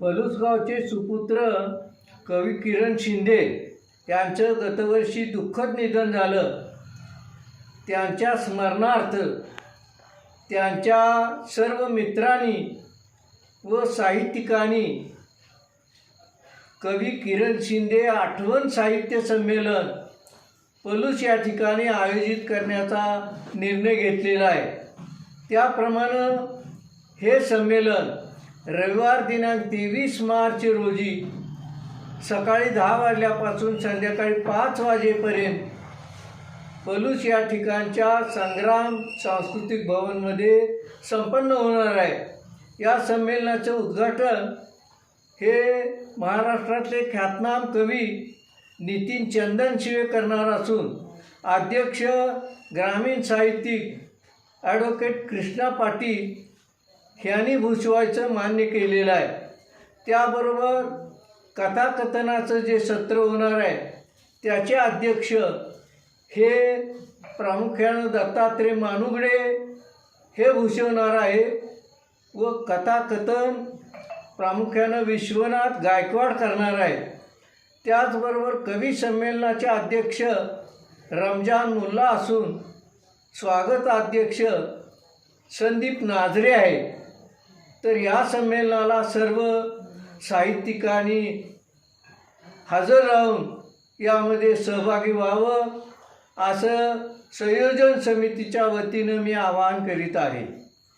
पलुसगावचे सुपुत्र कवी किरण शिंदे यांचं गतवर्षी दुःखद निधन झालं. त्यांच्या स्मरणार्थ त्यांच्या सर्व मित्रांनी व साहित्यिकांनी कवी किरण शिंदे आठवण साहित्य संमेलन पलूस या ठिकाणी आयोजित करण्याचा निर्णय घेतलेला आहे. त्याप्रमाणे हे संमेलन रविवार दिनांक तेवीस मार्च रोजी सकाळी दहा वाजल्यापासून संध्याकाळी पाच वाजेपर्यंत पलूस या ठिकाणच्या संग्राम सांस्कृतिक भवनमध्ये संपन्न होणार आहे. या संमेलनाचं उद्घाटन हे महाराष्ट्रातले ख्यातनाम कवी नितीन चंदनशिवे करणार असून अध्यक्ष ग्रामीण साहित्यिक ॲडव्होकेट कृष्णा पाटील यांनी भूषवायचं मान्य केलेलं आहे. त्याबरोबर कथाकथनाचं जे सत्र होणार आहे त्याचे अध्यक्ष हे प्रामुख्यानं दत्तात्रय मानुगडे हे भूषवणार आहे व कथाकथन प्रामुख्यानं विश्वनाथ गायकवाड करणार आहे. त्याचबरोबर कवी संमेलनाचे अध्यक्ष रमजान मुल्ला असून स्वागत अध्यक्ष संदीप नाझरे आहे. तर या संमेलनाला सर्व साहित्यिकांनी हजर राहून यामध्ये सहभागी व्हावं असं संयोजन समितीच्या वतीनं मी आवाहन करीत आहे.